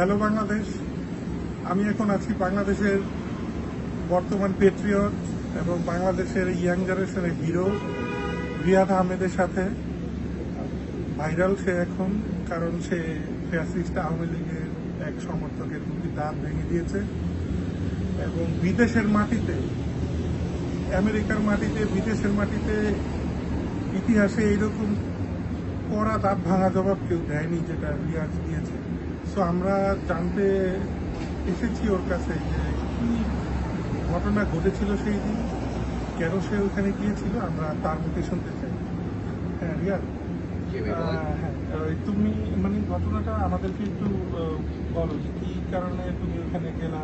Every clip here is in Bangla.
হ্যালো বাংলাদেশ আমি এখন আছি বাংলাদেশের বর্তমান পেট্রিয়ট এবং বাংলাদেশের ইয়াং জেনারেশনের হিরো রিয়াদ আহমেদের সাথে। ভাইরাল সে এখন, কারণ সে ফ্যাসিস্ট আওয়ামী লীগের এক সমর্থকের দুটি দাঁত ভেঙে দিয়েছে। এবং বিদেশের মাটিতে, আমেরিকার মাটিতে, বিদেশের মাটিতে ইতিহাসে এইরকম কড়া দাঁত ভাঙা জবাব কেউ দেয়নি, যেটা রিয়াজ দিয়েছে। সো আমরা জানতে এসেছি ওর কাছে যে কি ঘটনা ঘটেছিল সেই দিন কেন সে ওখানে গিয়েছিল আমরা তার মুখে শুনতে চাই। হ্যাঁ। আহ, হ্যাঁ তুমি মানে ঘটনাটা আমাদেরকে একটু বলো যে কি কারণে তুমি ওখানে গেলা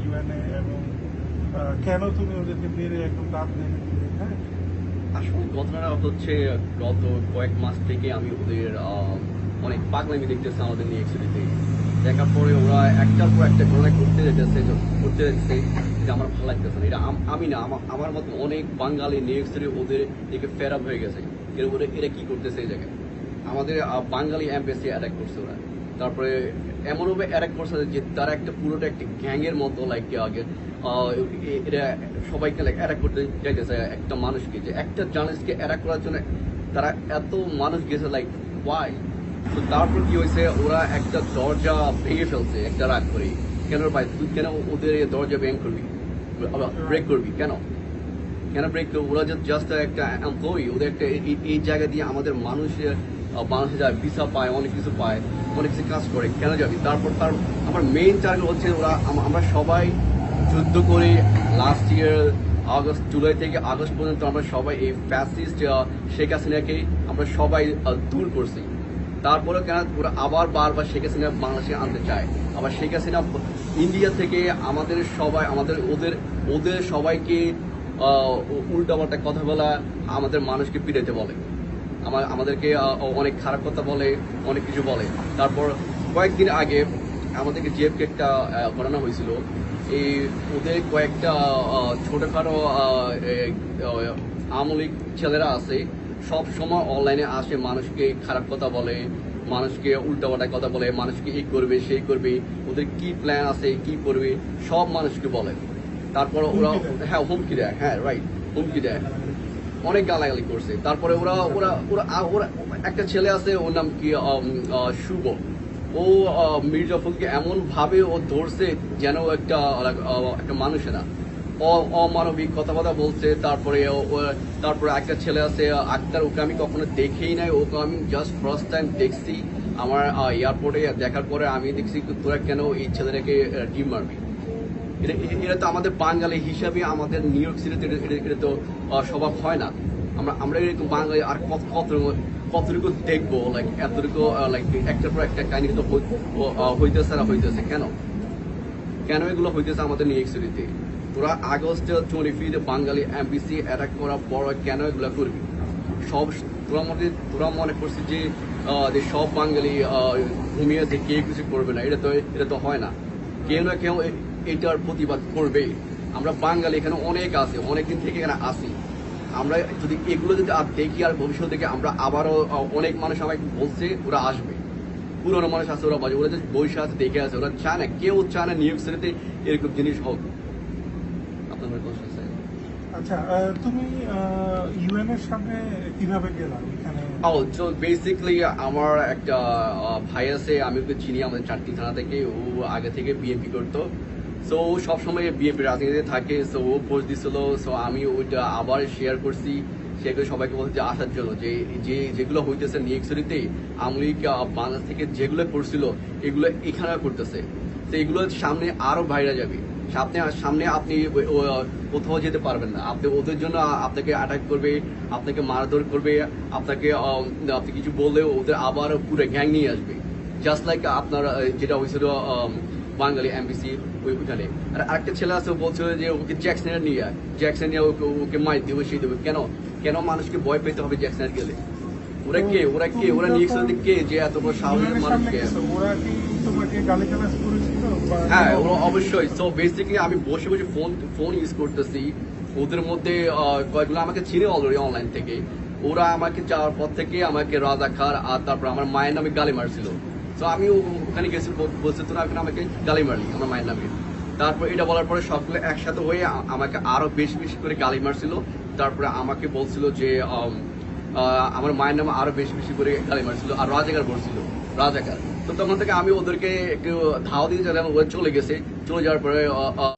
ইউএনএ এবং কেন তুমি ওদেরকে মেরে একদম দাঁত ভেঙে দিলে? হ্যাঁ। আসলে ঘটনাটা হচ্ছে গত কয়েক মাস থেকে আমি ওদের অনেক পাগলামি দেখতেছে আমাদের নিয়ে একসাথে দেখার পরে ওরা একটার পর একটা ঘটনা করতে যেতেছে করতে যেতেছে, যে আমার ভালো লাগতেছে না। এটা আমি না আমার মতো অনেক বাঙালি নিয়ে একসাথে ওদের দিকে ফেরাপ হয়ে গেছে। এর ওরা এরা কি করতেছে এই জায়গায়? আমাদের বাঙালি এমবেসি অ্যাটাক করছে ওরা। তারপরে এমনভাবে অ্যাটাক করছে যে তারা একটা পুরোটা একটা গ্যাংয়ের মতো লাইক আগে এরা সবাইকে লাইক অ্যাটাক করতে চাইতেছে একটা মানুষকে। যে একটা জার্নালিস্টকে অ্যাটাক করার জন্য তারা এত মানুষ গেছে লাইক ওয়াই তো তারপর কি হয়েছে ওরা একটা দরজা ভেঙে ফেলছে একটা রাত করে। কেন ভাই তুই কেন ওদের দরজা ভেঙে করবি ব্রেক করবি কেন? কেন ব্রেক করবি? ওরা জাস্ট একটা এমপ্লয়ি ওদের একটা এই- জায়গা দিয়ে আমাদের মানুষের বাংলাদেশে যায় ভিসা পায় অনেক কিছু পায় অনেক কিছু কাজ করে কেন যাবি? তারপর তার আমার মেইন টার্গেট হচ্ছে ওরা আমরা সবাই যুদ্ধ করে লাস্ট ইয়ার আগস্ট জুলাই থেকে আগস্ট পর্যন্ত আমরা সবাই এই ফ্যাসিস্ট শেখ হাসিনাকে আমরা সবাই দূর করছি। তারপরে কেন ওরা আবার বারবার শেখ হাসিনা বাংলাদেশে আনতে চায়? আবার শেখ হাসিনা ইন্ডিয়া থেকে আমাদের সবাই, আমাদের ওদের ওদের সবাইকে উল্টা পাল্টা কথা বলা আমাদের মানুষকে পিটাইতে বলে। আমার, আমাদেরকে অনেক খারাপ কথা বলে, অনেক কিছু বলে। তারপর কয়েকদিন আগে আমাদেরকে জিএফকে একটা ঘটনা হয়েছিল। এই ওদের কয়েকটা ছোটখাটো লীগ ছেলেরা আছে সব সময় অনলাইনে আসে মানুষকে খারাপ কথা বলে মানুষকে উল্টাপাল্টা কথা বলে মানুষকে এই করবে সেই করবে ওদের কি প্ল্যান আছে কি করবে সব মানুষকে বলে। তারপর ওরা হ্যাঁ হুমকি দেয় হ্যাঁ রাইট হুমকি দেয়। অনেক গালাগালি করছে। তারপরে ওরা ওরা ওরা ওরা একটা ছেলে আছে ওর নাম কি শুভ। ও আহ, মির্জাফরকে এমন ভাবে ও ধরছে যেন একটা একটা মানুষে না। অমানবিক কথাবার্তা বলছে, তারপরে তারপরে একটা ছেলে আছে, আক্তার, ওকে আমি কখনো দেখেই নাই, ওকে আমি জাস্ট ফার্স্ট টাইম দেখছি। আমার এয়ারপোর্টে দেখার পরে আমি দেখছি তোরা কেন এই ছেলেটাকে ডিম মারবি? এটা এটা তো আমাদের বাঙালি হিসাবে আমাদের নিউ ইয়র্ক সিটিতে এটা- তো স্বভাব হয় না। আমরা আমরা এরকম বাঙালি, আর কত কত, কতটুকু দেখব লাইক এতটুকু লাইক একটার পর একটা কাহিনী তো হইতেছে না, হইতেছে, কেন? কেন এগুলো হইতেছে আমাদের নিউ ইয়র্ক সিটিতে তোরা আগস্ট টোয়েন্টি ফিতে বাঙালি এমবিসি অ্যাটাক করার পর কেন এগুলো করবি? সব তোরা মনে তোরা মনে করছিস যে যে সব বাঙালি ঘুমিয়েছে কে কিছু করবে না। এটা তো এটা তো হয় না। কেউ না কেউ এটার প্রতিবাদ করবে আমরা বাঙালি এখানে অনেক আছে, অনেকদিন থেকে এখানে আসি আমরা যদি এগুলো যদি আর দেখি, আর ভবিষ্যৎ থেকে আমরা আবারও অনেক মানুষ আমাকে বলছে, ওরা আসবে। পুরোনো মানুষ আছে, ওরা বাজে ওরা যে বৈশা আছে, দেখে আছে, ওরা চায় না কেউ চায় না নিউ ইয়র্ক সিটিতে এরকম জিনিস হোক। আপনাদের কোশ্চেন স্যার। আচ্ছা তুমি ইউএন এর সামনে কীভাবে গেলা ওইখানে? ও তো বেসিকলি আমার একটা আহ, ভাই আছে আমি ওকে চিনি আমাদের চারটি থানা থেকে ও আগে থেকে করতো। সো ও সবসময় রাজনীতিতে থাকে সো ও পোস্ট দিছিল সো আমি ওইটা আবার শেয়ার করছি। সেগুলো সবাইকে বলছি যে আসার জন্য যে যে যেগুলো হইতেছে নিউক্সরিতে আমলি বাংলাদেশ থেকে যেগুলো করছিল এগুলো এখানে করতেছে। তো এগুলো সামনে আরও বাইরে যাবে। সামনে সামনে আপনি কোথাও যেতে পারবেন না। আপনি ওদের জন্য আপনাকে অ্যাটাক করবে, আপনাকে মারধর করবে, আপনাকে আপনি কিছু বললে ওদের আবার পুরো গ্যাং নিয়ে আসবে। জাস্ট লাইক আপনার যেটা হয়েছিল বাঙালি এমবিসি ওই ওইখানে। আর একটা ছেলে আছে বলছিল যে ওকে জ্যাকসনের নিয়ে। জ্যাকসন নিয়ে ওকে ওকে মাই দেবে, সেই দেবে। কেন? কেন মানুষকে ভয় পেতে হবে জ্যাকসনের গেলে? ওরা কে ওরা কে ওরা নিয়ে কে যে এত বড় সাহসী মানুষকে। ওরা কি হ্যাঁ ওরা অবশ্যই। সো বেসিক্যালি আমি বসে বসে ফোন ফোন ইউজ করতেছি। ওদের মধ্যে কয়েকগুলো আমাকে চিনে অলরেডি অনলাইন থেকে। ওরা আমাকে যাওয়ার পর থেকে আমাকে রাজা খার আর তারপর আমার মায়ের নামে গালি মারছিল। তো আমি ওখানে গেছি বল- বলছে, তোরা আমাকে গালি মারলি আমার মায়ের নামে। তারপর এটা বলার পরে সবগুলো একসাথে হয়ে আমাকে আরও বেশি বেশি করে গালি মারছিল। তারপরে আমাকে বলছিল যে আমার মায়ের নামে আরও বেশি বেশি করে গালি মারছিল আর রাজাকার বলছিল রাজাকার। তো তখন থেকে আমি ওদেরকে একটু ধাও দিয়ে চলে গেছে। চলে যাওয়ার পরে